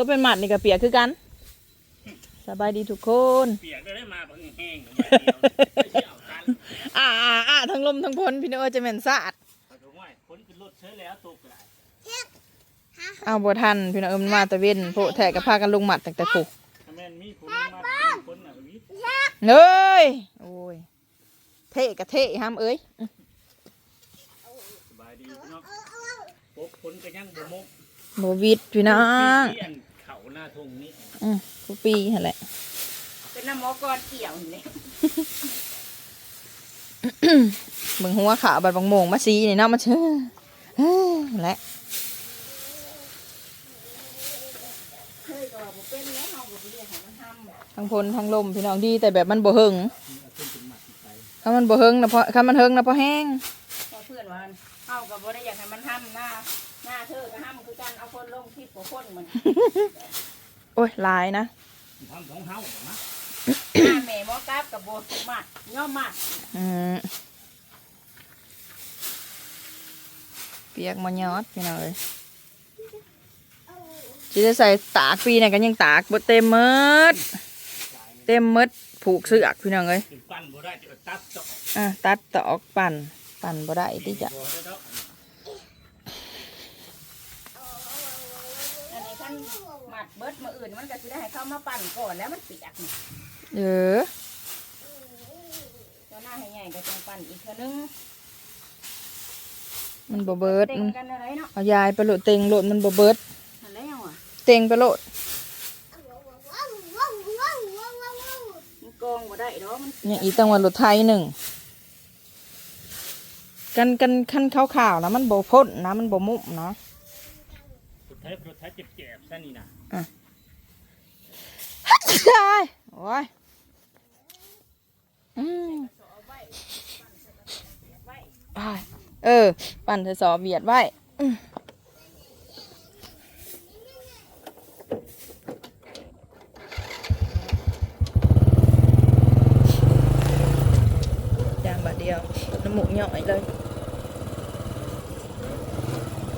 ตัวเป็นหมัดนี่ก็เปียกคือกัน สบายดีทุกคน เปียกก็ได้มาเพิ่งแห้งอย่างเดียวไม่ใช่เอากันอ่าอ่าอ่าทั้งลมทั้งพลพี่น้องเอ้ยจะเหม็นสะอาดเอาถุงไว้คนขึ้นรถเชื้อแล้วตกหลายเอาบัทันพี่น้องเอ้ยมันมาแตะเว้นโพะแทกกับพากันลงหมัดตั้งแต่ผูกถ้าแม่นมีคนลงมาเป็นคนอะวิเอ้ยโอ้ยเทะกับเทะห้ามเอ้ยสบายดีเนาะปกคนก็ยังบ่มกโบวิดพี่น้องเปลี่ย นเขาหน้าทงนี้อืมทุกปีนั่นแหละ เป็นน้ำหมอกรเกี่ยวนี่เบิ่งหัวขาวบัดบางโมงมาซีนี่เนาะมาเชื่อเฮ้ยและเคยก็ว่าบ่เป็นแล้วเฮาก็บ่เรียกให้มันทำทั้งพลทั้งลมพี่น้องดีแต่แบบมันบ่เฮิงเอาขึ้นเป็นหมัดไปถ้ามันบ่เฮิงนะเพราะถ้ามันเฮิงนะเพราะแห้ง เพราะเพื่อนว่าเฮาก็บ่ได้อยากให้มันทำหน้าหน้าเธอก็ทำคือกันเอาคนลงคลิปกับคนเหมือนโอ้ยหลายนะทำของเฮานะหน้าแม่หมอกราบกับบ่มัดย่อมัดอืมเปียกมายอดพี่น้องเอ้ยจิจะใส่ตากปีเนี่ยกันยังตากบ่เต็มหมดเต็มหมดผูกเสือกพี่น้องเอ้ยเป็นปั้นบ่ได้จะตัดต่ออะตัดตอกปั่นปั่นบ่ได้ที่จะบ่ได้ดอกอันนี้คัน มัดเบิดมื้ออื่นมันก็สิได้ให้เข้ามาปั่นก่อนแล้วมันเปียกนี่เออเจ้าหน้าให้ใหญ่ก็ต้องปั่นอีกเทื่อนึงมันบ่เบิดเต็งกันอะไรเนาะเอายายไปโหลดเต็งโหลดมันบ่เบิดนั่นแล้วอะเต็งไปโหลดมันกองบ่ได้ดอกมันอย่างอีตังวันรถไทยหนึ่งกันกันขั้นขาวๆนะมันบ่พ่นนะมันบ่มุมนะ รถไถรถไถเจ็บๆซะนี่นะ ใช่โอ้ยอืมอ้ยเออ ปั่นเธอสอเบียดไว้อืมจางบาเดียว น้ำหมูย่อยเลย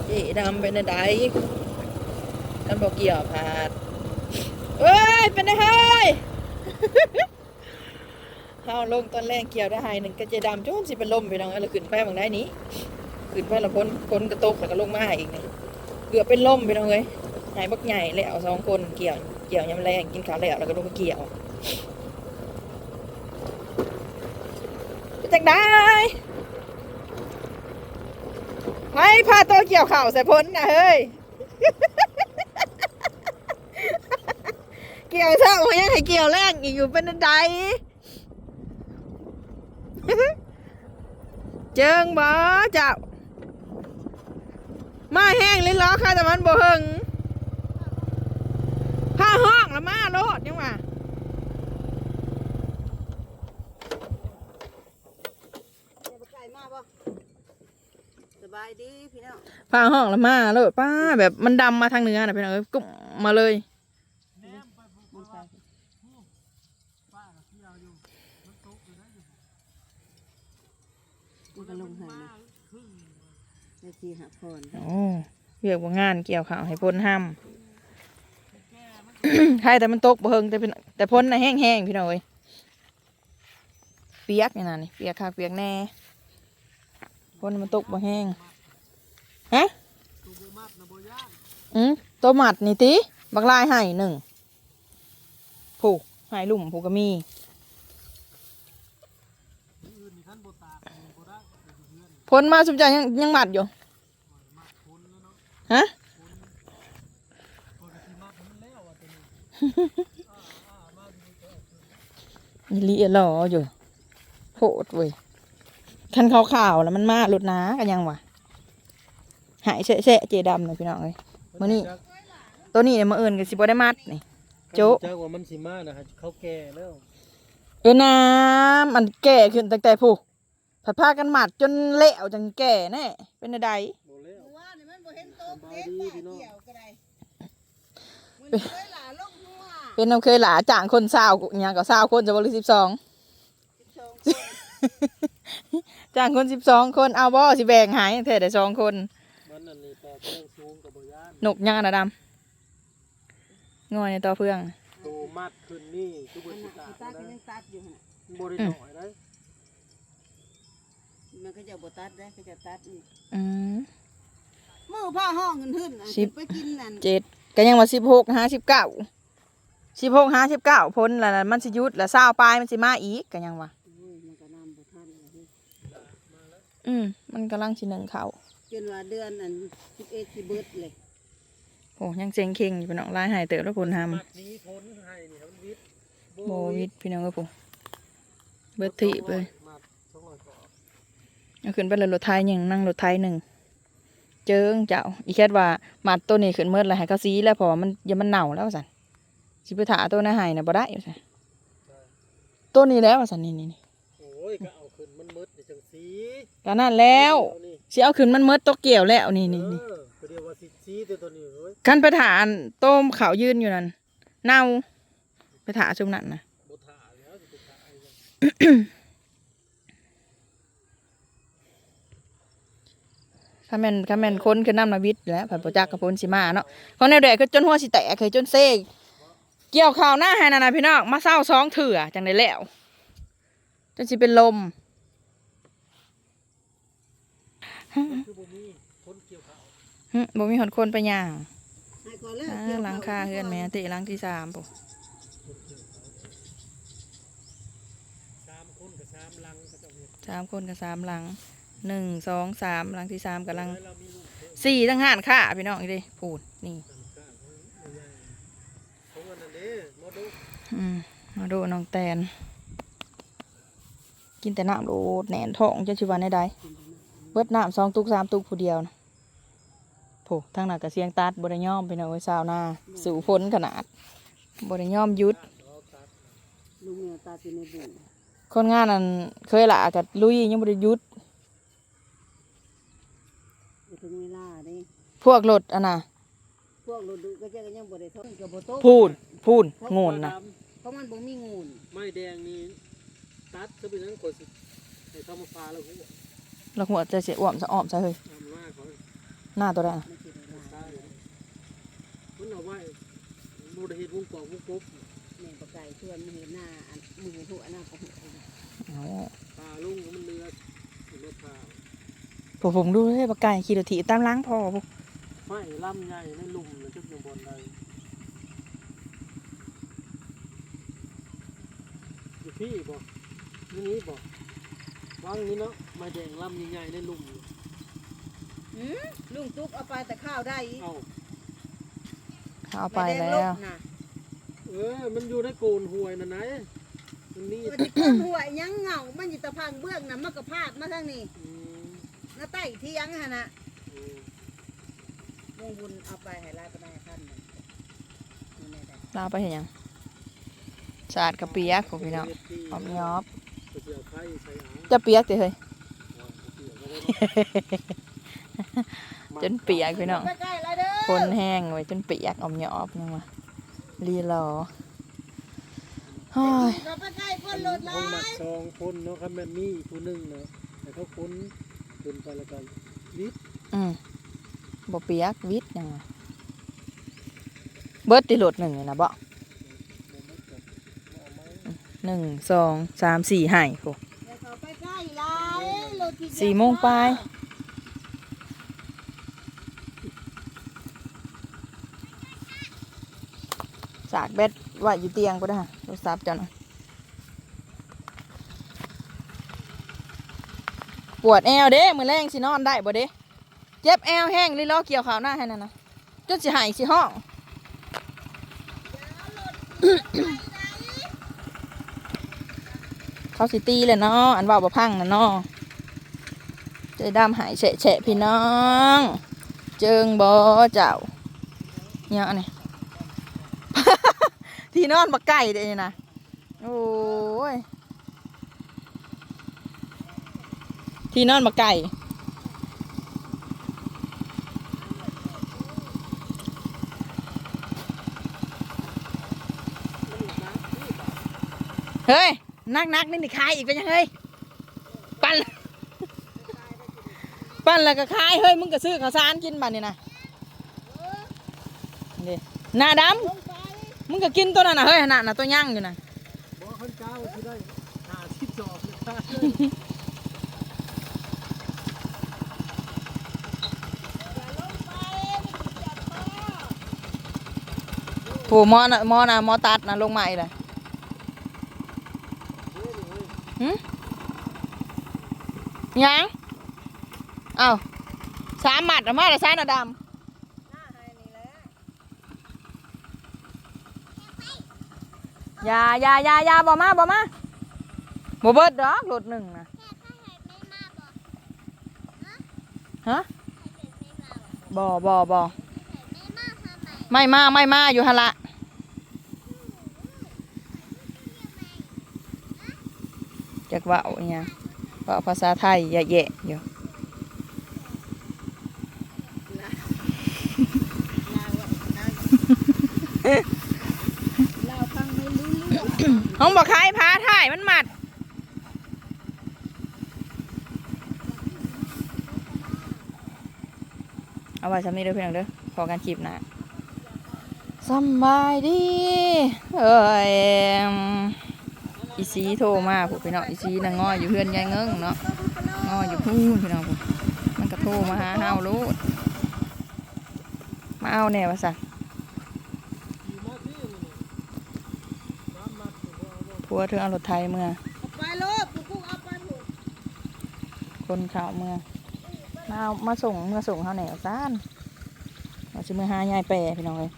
เจ๊ดำเป็นอะ มันบอกเกี่ยวผาดเอ้ย เป็นไงเฮ้ยเฮาลงตอนแรกเกี่ยวได้หายหนึ่งกระเจดำจนสิเป็นลมไปน้องแล้วขึ้นไปบางได้นี้ขึ้นไปและพ้นพ้นกระตกแล้วก็ลงมาอีกนี่เกือบเป็นลมไปน้องเลยหายบักใหญ่แล้วสองคนเกี่ยว เกี่ยวยำแรงกินข้าวแล้วแล้วก็ลงมาเกี่ยวจากได้ให้พาตัวเกี่ยวข่าวใส่พ้นนะเฮ้ย เกี่ยวเท่ายังให้เกี่ยวแรกอีกอยู่เป็นอันใดเจิงบ่เจ้ามาแห้งเลยล้อค่ะแต่มันบ่เฮิงผ้าห้องแล้วมาโลดยังว่าไก่มาบ่สบายดีพี่น้องผ้าห้องแล้วมาโลดป้าแบบมันดำมาทางเหนือน่ะพี่น้องเอ้ยกุ๊บมาเลย มันก็ลงหายนะในทีหักพรโอ้เรียกว่างานเกี่ยวข่าวให้พ้นห้ามใครแต่มันตกบ่เฮิงแต่เป็นแต่พ้นน่ะแห้งๆพี่น้องเอ้ยเปียกนี่น่ะนี่เปียกค่ะเปียกแน่พ้นมันตกบ่แห้งฮะอืมตัวหมัดนี่ติบักลายให้หนึ่งผูกให้ลุ่มผูกก็มี พ้นมาสุดใจยังยังหมัดอยู่ฮะนี่ลีหล่ออยู่โพดเว้ยคันขาวๆแล้วมันมาหลุดน้ากันยังวะหายเสะๆเจดำเลยพี่น้องเลยมื่อนี้ตัวนี้เนี่ยมาเอิญกับสิบได้มัดนี่โจ๊ะจักว่ามันสิมานะฮะเขาแก่แล้วเออน้ำมันแก่ขึ้นตั้งแต่ผู้ ผัดผ้ากันหมัดจนเละจังแก่แน่เป็นอะไรบ่แล้ว ว่านี่มันบ่เห็นโตสบายดีพี่น้องเกี่ยวก็ได้มันเคยหลาลงหัวเป็นน้ำเคยหลาจ้างคนเศร้าอย่างกับเศร้าคนจะบริสิบสองชงจ้างคนสิบสองคนเอาบ่สิแบ่งหายแท้แต่สองคนมันอันนี้แปลกเรื่องสูงกับบ่ย่านหนกยังอะนะดงอยในต่อเพื่องโตมัดขึ้นนี่ทุกคนนั่นสิน่ะตาตัดได้ก็ยังตัดอยู่หั่นน่ะบ่ได้หน่อยได้ มันก็จะบ่ตัดได้ก็จะตัดนี่อืมมือผ้าห้องเงินหึ่นอันสิบไปกินนั่นเจ็ดก็ยังว่าสิบหกห้าสิบเก้าสิบหกห้าสิบเก้าพ้นแล้วนะมันสิหยุดแล้วเศร้าปลายมันสิมาอีกก็ยังว่าโอ้ยมันก็นำบ่ทันเลยอืมมันกำลังสิหนึ่งเขาจนว่าเดือนอัน11สิเบิดเลยโอ้ยังเซ็งเข่งอยู่พี่น้องลายหายเติบแล้วคุณทมัดนี้พ้นให้นี่ครับวิทย์ำโบวิดพี่น้องก็ผู้เบิดทีบเลย มัดสองร้อยกว่า เอาขึ้นไปเลยรถไทยยังนั่งรถไทยหนึ่งเจิงเจ้าอีแคทว่ามัดตัวนี้ขึ้นเมื่อไรให้เขาซีแล้วเพอมันอย่ามันเน่าแล้วสันสิไปถาตัวหน้าหายนะบ่ได้สันตัวนี้แล้วสันนี่นี่นี่โอ้ยก็เอาขึ้นมันมืดเดี๋ยวจังสีก็นั่นแล้วเอานี่สิเอาขึ้นมันเมื่อตกเกี่ยวแล้วนี่นี่นี่เออก็เดียวว่าสิสีแต่ตัวนี้เว้ยกันไปถาอันต้มขาวยืนอยู่นั่นเน่าไปถาชุมนั่นนะบ่ถ่าแล้วสิไปถ่าอีก ข้าแม่นข้าแม่นคนคือน้ำนาวิทย์แล้วผัดโปรจักกับพลสิมาเนาะเของแนวแดกคือจนหัวสิแตกเคยจนเซกเกี่ยวข่าวหน้าให้นานาพี่น้องมาเศร้าซองเถื่อจังได้แล้วจนสิเป็นลมบ่มีพ้นเกี่ยวขาวหึบ่มีหนคนไปย่างห้ก่อนแล้วอ่าเกี่ยวหลังคาเฮือนแม่ติหลังที่สามปุ๊สามคนกับสามลังสามคนกับสามหลัง หนึ่งสองสามหลังที่สามกับหลังเรามีลูกเพิ่มสี่ทั้งห้านค่าพี่น้องอีกดิพูดนี่ตามกลางของใหญ่ของอันนั้นเด้มาดูอืมาดูน้องแตน กินแต่น้ำโดดแหนนท้องจะชิวันได้ใดเบิดน้ำสองตุกสามตุกผู้เดียวนะโผทางหนักกระเสียงตัดบริย่อมไปหน่อยสาวหน้าสู่ฝนขนาดบริย่อมยุดลุงเนี่ยตาสิในบุ่งคนงานนั้นเคยละกับลุยยังบริยุด ถึงเวลาเด้พวกรถอันน่ะพวกรถดุก็จะก็ยังบ่ได้ทนก็บ่โตพูดพูดโงนนะเพราะมันบ่มีงูนไม้แดงนี่ตัดก็เป็นนั้นกดสิให้เข้ามาฟ้าแล้วหัวแล้วหัวจะเสียอ้วมจะอ้อมใช่เฮ้ยทำหน้าเขาหน้าตัวได้น่ะมันสิได้หลายใช่มันเอาไว้บูดเห็ดวงกบวงกบแม่บ่ไก่ชวนมาเห็นหน้าอันมือหัวหน้าก็หัวเอาปลาลุงมันเลือดเลือดขาว ผมผมดูเลยปากไก่ขี่รถถีบตามล้างพอพวกไม่ล่ำใหญ่ในลุ่มนะจุดอยู่บนใดอยู่พี่บอกนี่นี้บอกวางนี้เนาะไม้แดงล่ำใหญ่ๆในลุ่มหืมลุงตุ๊กเอาไปแต่ข้าวได้อีกเอ้าเอาไปม่แล้ดงวกน่ะเออ มันอยู่ในโกนหวยน่ะไหนมันนี่มันสิก้นหัวยังเหงามันอยู่แตะพังเบื้องน่ะมันก็พาดมาทางนี้อืมห น้าใต้เที่ยงหั่นน่ะอืมวงบุญเอาไปให้ลายปานใดพันหนึ่งนี่แน่ได้ลาไปเห็นยังสาดกระเปียกพวกพี่น้องหอมยอบไปเสียไข่ใส่เอาจะเปียกติเฮ้ยเอาจนเปียกพี่น้องใกล้ๆแล้วเด้อคนแห้งไว้จนเปียกอมยอบยังวะรีรอเฮ้ย เราไปใกล้คนรถหลาห้องหมักยสองคนเนาะครับแม่นมีอีกผู้หนึงเนาะแต่เขาค้น ขึ้นไปแล้วกันวิทอืมบ่เปียกวิทยังเบิร์ดติโหลดหนึ่งเลยนะบ่หนึ่งสองสามสี่ห้โหเดี๋ยวเขาไปใกล้หสี่โมงปลายสากเบ็ดว่าอยู่เตียงก็ได้โทรศัพท์จ้าหน่อ ปวดแอวเด้มือแรงสินอนได้บ่เด้เจ็บแอวแห้งลิล้อเกี่ยวขาวหน้าให้นั่นนะจนสิหายสิห้องเขาสิตีเลยเนาะอันว่าบ่พังนะเนาะใจดำหายแฉะแฉะพี่น้อง เจิงบ่เจ้าเนี่ยอันนี้ที่นอนมาไก่เด้นี่นะโอ้ย ที่นอนมาไก่เฮ้ย นักนักๆนี่นี่ขายอีกเป็นยังเฮ้ยปั้นปั้นแล้วก็ขายเฮ้ยมึงก็ซื้อข้าวสารกินบัดนี่นะนี่หน้าดำลงไปมึงก็กินตัวนั้นน่ะเฮ้ยขนาดน่ะตัวย่างอยู่น่ะบ่คันกาวสิได้หาสิบจอบเลยค่ะ ผู้หมอน่ะหมอน่ะหมอตัดน่ะลงมาอีกเลยหึยังเอ้าสามหมัดอะมาแต่สายน่ะดำอยาอยาอยาอยาบ่มาบ่มาบ่เบิดดอกรถหนึ่งนะฮะบ่บ่บ่ไม่มาไม่มาอยู่หนละ จักว่าอหย่างเว่าภาษาไทยแย่ๆอยู่เราฟังไม่รู้เรื่องห้องบอกขายพาถ่ายมันหมัดเอาไว้สำนี้เด้อเพื่อนเด้อพอกันคลิปนะสบายดี เอ้ย อีซีโทรมาผู้พี่น้องอีซีนางง้ออยู่เพื่อนยายเงิงเนาะง้ออยู่พูนพี่น้องผู้มันก็โทรมาหาเฮาลูดมาเอาแน่วะสักอยู่มาที่นี่น้ำมัดอยู่บ่เอาบ่พัวเธอเอารถไทยเมื่อไปโลดกูกูเอาไปผูกคนข่าวเมื่อมาเอามาส่งเมื่อส่งเขาแหนวซ่านเราจะเมื่อหายายแปรพี่น้องเลย